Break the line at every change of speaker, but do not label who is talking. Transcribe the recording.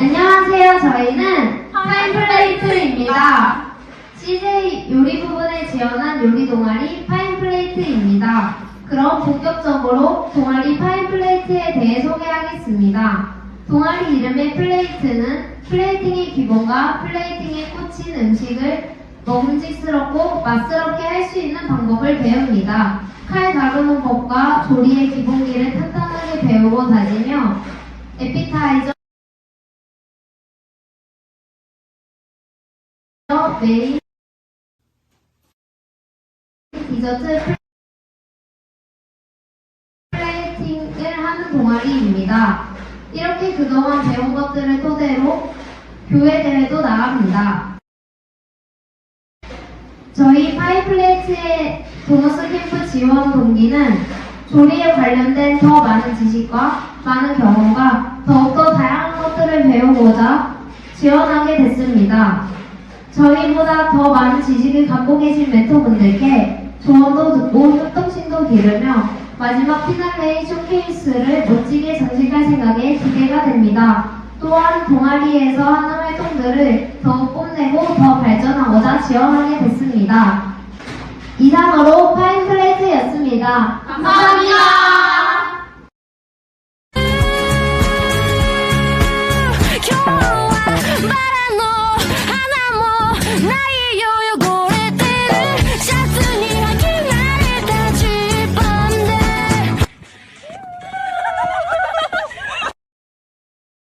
안녕하세요. 저희는 파인플레이트입니다. CJ 요리 부분에 지원한 요리 동아리 파인플레이트입니다. 그럼 본격적으로 동아리 파인플레이트에 대해 소개하겠습니다. 동아리 이름의 플레이트는 플레이팅의 기본과 플레이팅에 꽂힌 음식을 먹음직스럽고 맛스럽게 할 수 있는 방법을 배웁니다. 칼 다루는 법과 조리의 기본기를 탄탄하게 배우고 다니며 에피타이저 메인 디저트 플레이팅을 하는 동아리입니다. 이렇게 그동안 배운 것들을 토대로 교회 대회도 나갑니다. 저희 파이플레이트의 보너스 캠프 지원 동기는 조리에 관련된 더 많은 지식과 많은 경험과 더욱더 다양한 것들을 배우고자 지원하게 됐습니다. 저희보다 더 많은 지식을 갖고 계신 멘토분들께 조언도 듣고 협동심도 기르며 마지막 피날레의 쇼케이스를 멋지게 장식할 생각에 기대가 됩니다. 또한 동아리에서 하는 활동들을 더욱 뽐내고 더 발전하고자 지원하게 됐습니다. 이상으로 파인플레이트였습니다.
감사합니다.